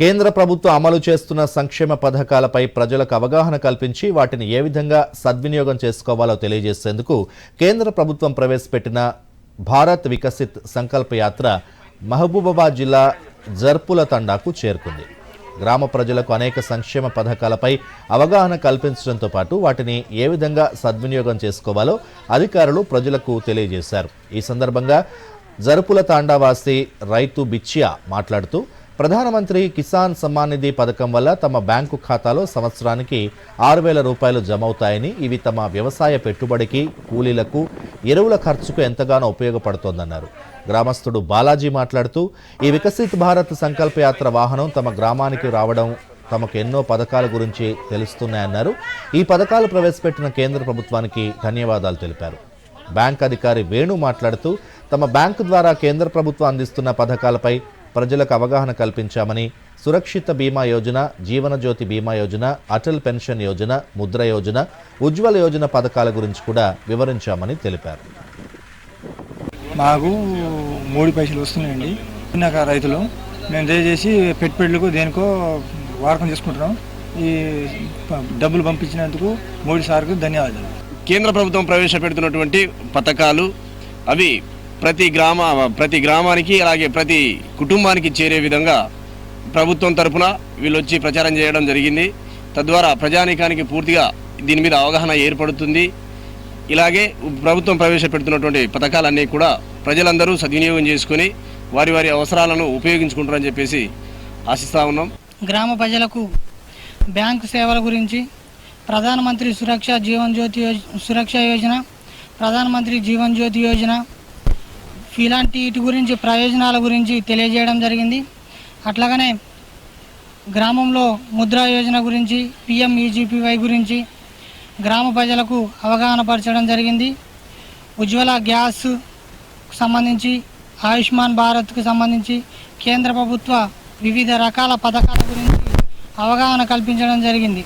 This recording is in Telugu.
కేంద్ర ప్రభుత్వం అమలు చేస్తున్న సంక్షేమ పథకాలపై ప్రజలకు అవగాహన కల్పించి వాటిని ఏ విధంగా సద్వినియోగం చేసుకోవాలో తెలియజేసేందుకు కేంద్ర ప్రభుత్వం ప్రవేశపెట్టిన భారత్ వికసిత్ సంకల్ప యాత్ర మహబూబాబాద్ జిల్లా జర్పుల తండాకు చేరుకుంది. గ్రామ ప్రజలకు అనేక సంక్షేమ పథకాలపై అవగాహన కల్పించడంతో పాటు వాటిని ఏ విధంగా సద్వినియోగం చేసుకోవాలో అధికారులు ప్రజలకు తెలియజేశారు. ఈ సందర్భంగా జరుపుల తాండావాసి రైతు బిచ్చియా మాట్లాడుతూ ప్రధానమంత్రి కిసాన్ సమ్మాన్ నిధి పథకం వల్ల తమ బ్యాంకు ఖాతాలో సంవత్సరానికి ఆరు వేల రూపాయలు జమవుతాయని ఇవి తమ వ్యవసాయ పెట్టుబడికి కూలీలకు ఎరువుల ఖర్చుకు ఎంతగానో ఉపయోగపడుతోందన్నారు. గ్రామస్తుడు బాలాజీ మాట్లాడుతూ ఈ వికసిత్ భారత్ సంకల్పయాత్ర వాహనం తమ గ్రామానికి రావడం తమకు ఎన్నో పథకాల గురించి తెలుస్తున్నాయన్నారు. ఈ పథకాలు ప్రవేశపెట్టిన కేంద్ర ప్రభుత్వానికి ధన్యవాదాలు తెలిపారు. బ్యాంక్ అధికారి వేణు మాట్లాడుతూ తమ బ్యాంకు ద్వారా కేంద్ర ప్రభుత్వం అందిస్తున్న పథకాలపై ప్రజలకు అవగాహన కల్పించామని సురక్షిత బీమా యోజన జీవన జ్యోతి బీమా యోజన అటల్ పెన్షన్ యోజన ముద్ర యోజన ఉజ్వల యోజన పథకాల గురించి కూడా వివరించామని తెలిపారు. మాకు మూడు పైసలు వస్తున్నాయండి. చిన్న రైతులు మేము దయచేసి పెట్టుబడులకు దేనికో వాడకం చేసుకుంటున్నాం. ఈ డబ్బులు పంపించినందుకు మోడీ సార్కు ధన్యవాదాలు. కేంద్ర ప్రభుత్వం ప్రవేశపెడుతున్నటువంటి పథకాలు అవి ప్రతి గ్రామ ప్రతి గ్రామానికి అలాగే ప్రతి కుటుంబానికి చేరే విధంగా ప్రభుత్వం తరపున వీళ్ళు వచ్చి ప్రచారం చేయడం జరిగింది. తద్వారా ప్రజానీకానికి పూర్తిగా దీని మీద అవగాహన ఏర్పడుతుంది. ఇలాగే ప్రభుత్వం ప్రవేశపెడుతున్నటువంటి పథకాలన్నీ కూడా ప్రజలందరూ సద్వినియోగం చేసుకొని వారి వారి అవసరాలను ఉపయోగించుకుంటారని చెప్పేసి ఆశిస్తా ఉన్నాం. గ్రామ ప్రజలకు బ్యాంకు సేవల గురించి ప్రధానమంత్రి సురక్ష జీవన్ జ్యోతి యోజ సురక్ష యోజన ప్రధానమంత్రి జీవన్ జ్యోతి యోజన ఇలాంటి వీటి గురించి ప్రయోజనాల గురించి తెలియజేయడం జరిగింది. అట్లాగనే గ్రామంలో ముద్రా యోజన గురించి పిఎం ఈజీపీవై గురించి గ్రామ ప్రజలకు అవగాహన పరచడం జరిగింది. ఉజ్వల గ్యాస్ సంబంధించి ఆయుష్మాన్ భారత్కు సంబంధించి కేంద్ర ప్రభుత్వ వివిధ రకాల పథకాల గురించి అవగాహన కల్పించడం జరిగింది.